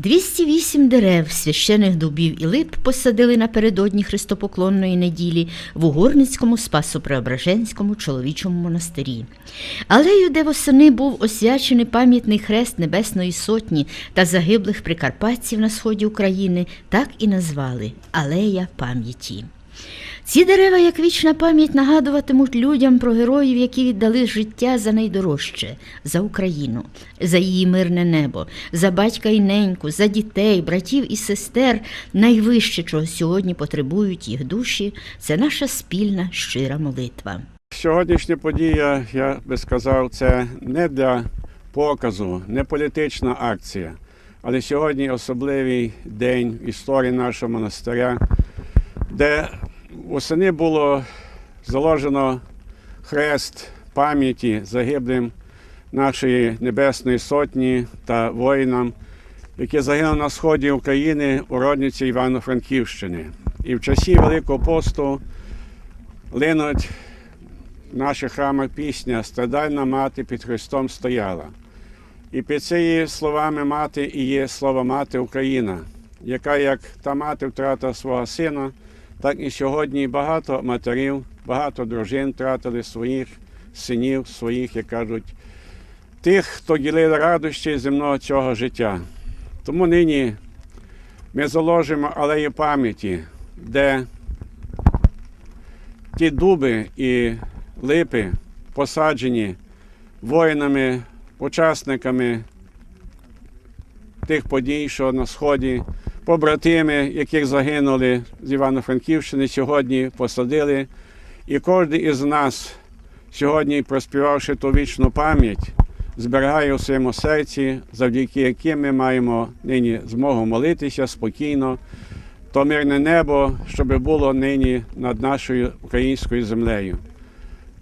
208 дерев священих дубів і лип посадили напередодні Христопоклонної неділі в Угорницькому Спасо-Преображенському чоловічому монастирі. Алею, де восени був освячений пам'ятний хрест Небесної Сотні та загиблих прикарпатців на сході України, так і назвали Алея пам'яті. Ці дерева, як вічна пам'ять, нагадуватимуть людям про героїв, які віддали життя за найдорожче, за Україну, за її мирне небо, за батька і неньку, за дітей, братів і сестер. Найвище, чого сьогодні потребують їх душі, це наша спільна щира молитва. Сьогоднішня подія, я би сказав, це не для показу, не політична акція, але сьогодні особливий день в історії нашого монастиря, де восени було заложено хрест пам'яті загиблим нашої Небесної Сотні та воїнам, які загинули на сході України у родниці Івано-Франківщини. І в часі Великого посту линуть в наших храмах пісня Страдальна мати під Христом стояла. І під цією словами мати і є слово мати Україна, яка як та мати втратила свого сина, так і сьогодні багато матерів, багато дружин втратили своїх синів, своїх, як кажуть, тих, хто ділили радощі земного цього життя. Тому нині ми заложимо алею пам'яті, де ті дуби і липи посаджені воїнами, учасниками тих подій, що на сході, побратими, яких загинули з Івано-Франківщини, сьогодні посадили. І кожен із нас, сьогодні, проспівавши ту вічну пам'ять, зберігає у своєму серці, завдяки яким ми маємо нині змогу молитися спокійно, то мирне небо, щоб було нині над нашою українською землею.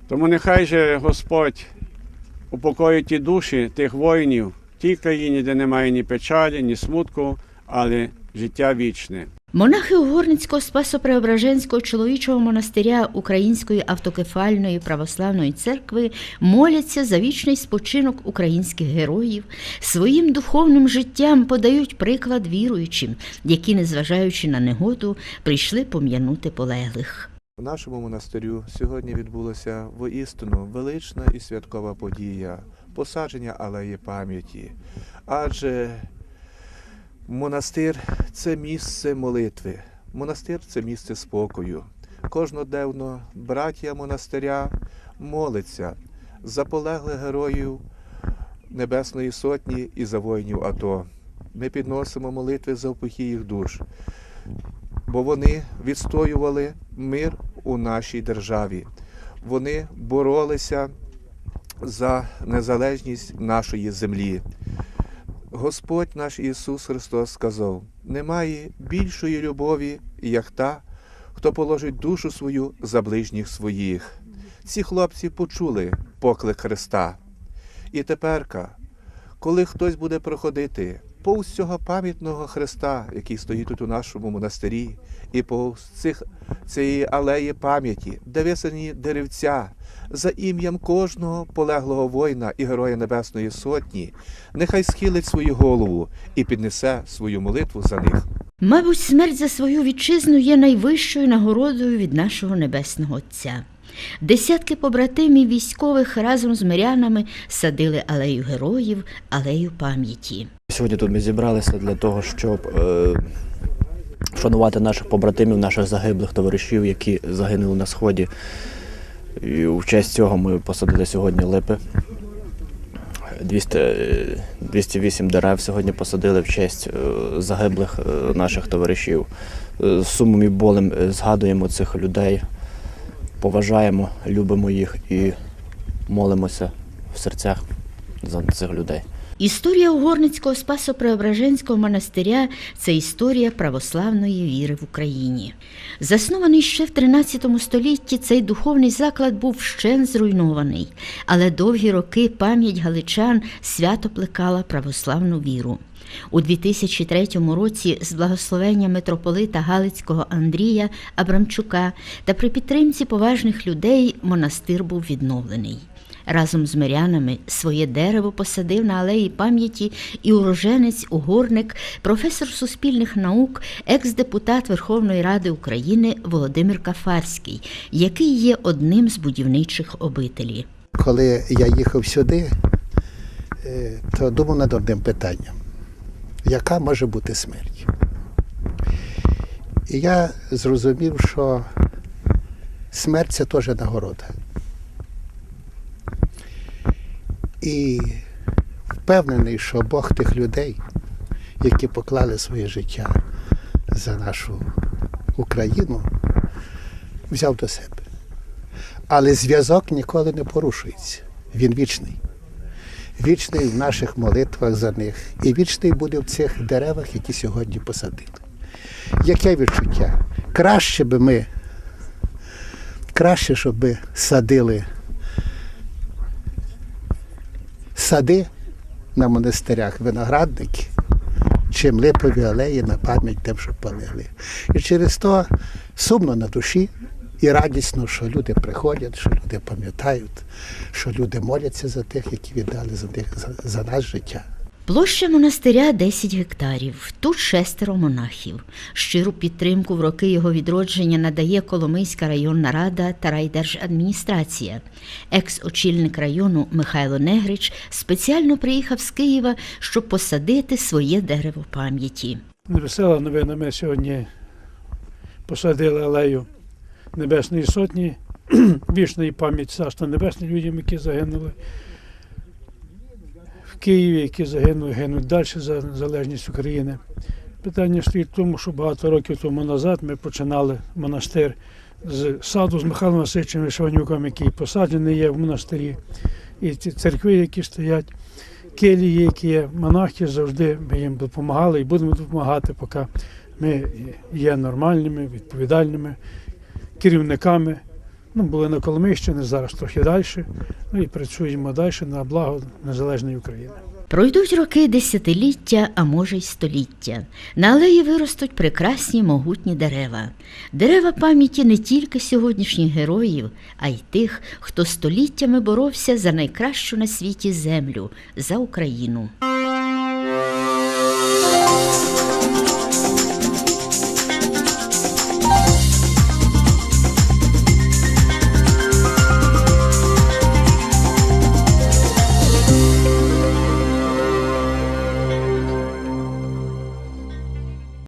Тому нехай же Господь упокоїть ті душі тих воїнів в тій країні, де немає ні печалі, ні смутку, але життя вічне. Монахи Угорницького Спасо-Преображенського чоловічого монастиря Української автокефальної православної церкви моляться за вічний спочинок українських героїв, своїм духовним життям подають приклад віруючим, які, незважаючи на негоду, прийшли пом'янути полеглих. В нашому монастирю сьогодні відбулася воістину велична і святкова подія посадження алеї пам'яті. Адже монастир це місце молитви, монастир це місце спокою. Кожноденно браття монастиря моляться за полеглих героїв Небесної Сотні і за воїнів АТО. Ми підносимо молитви за упокій їх душ бо вони відстоювали мир у нашій державі. Вони боролися за незалежність нашої землі. Господь наш Ісус Христос сказав: немає більшої любові, як та, хто положить душу свою за ближніх своїх. Ці хлопці почули поклик Христа. І теперка, коли хтось буде проходити повз цього пам'ятного Христа, який стоїть тут у нашому монастирі, і повз цих, цієї алеї пам'яті, де висані деревця, за ім'ям кожного полеглого воїна і Героя Небесної Сотні, нехай схилить свою голову і піднесе свою молитву за них. Мабуть, смерть за свою вітчизну є найвищою нагородою від нашого Небесного Отця. Десятки побратимів військових разом з мирянами садили алею героїв, алею пам'яті. Сьогодні тут ми зібралися для того, щоб е, вшанувати наших побратимів, наших загиблих товаришів, які загинули на сході. І в честь цього ми посадили сьогодні липи. 200, е, 208 дерев сьогодні посадили в честь е, загиблих е, наших товаришів. З сумом і болем згадуємо цих людей, поважаємо, любимо їх і молимося в серцях за цих людей. Історія Угорницького Спасо-Преображенського монастиря це історія православної віри в Україні. Заснований ще в 13 столітті, цей духовний заклад був вщен зруйнований, але довгі роки пам'ять галичан свято плекала православну віру. У 2003 році з благословення митрополита Галицького Андрія Абрамчука та при підтримці поважних людей монастир був відновлений. Разом з мирянами своє дерево посадив на алеї пам'яті і уроженець, угорник, професор суспільних наук, екс-депутат Верховної Ради України Володимир Кафарський, який є одним з будівничих обителі. Коли я їхав сюди, е, то думав над одним питанням: яка може бути смерть? І я зрозумів, що смерть це теж нагорода. І впевнений, що Бог тих людей, які поклали своє життя за нашу Україну, взяв до себе. Але зв'язок ніколи не порушується. Він вічний. Вічний в наших молитвах за них. І вічний буде в цих деревах, які сьогодні посадили. Яке відчуття? Краще би ми, краще, щоб ми садили сади на монастирях, виноградники, чим липові алеї на пам'ять тим, що полегли. І через то сумно на душі і радісно, що люди приходять, що люди пам'ятають, що люди моляться за тих, які віддали за, них, за, за нас життя. Площа монастиря 10 гектарів. Тут шестеро монахів. Щиру підтримку в роки його відродження надає Коломийська районна рада та райдержадміністрація. Екс-очільник району Михайло Негрич спеціально приїхав з Києва, щоб посадити своє дерево пам'яті. Весела новина. Ми сьогодні посадили алею Небесної Сотні, вічної пам'ять Царства Небесне людям, які загинули в Києві, які загинули, гинуть далі за незалежність України. Питання стоїть в тому, що багато років тому назад ми починали монастир з саду з Михайлом Васильовичем Вишиванюком, який посаджений є в монастирі, і ці церкви, які стоять, келії, які є, монахи завжди ми їм допомагали і будемо допомагати, поки ми є нормальними, відповідальними керівниками. Ну, були на Коломийщині, зараз трохи далі. Ну і працюємо далі на благо незалежної України. Пройдуть роки десятиліття, а може й століття. На алеї виростуть прекрасні могутні дерева. Дерева пам'яті не тільки сьогоднішніх героїв, а й тих, хто століттями боровся за найкращу на світі землю, за Україну.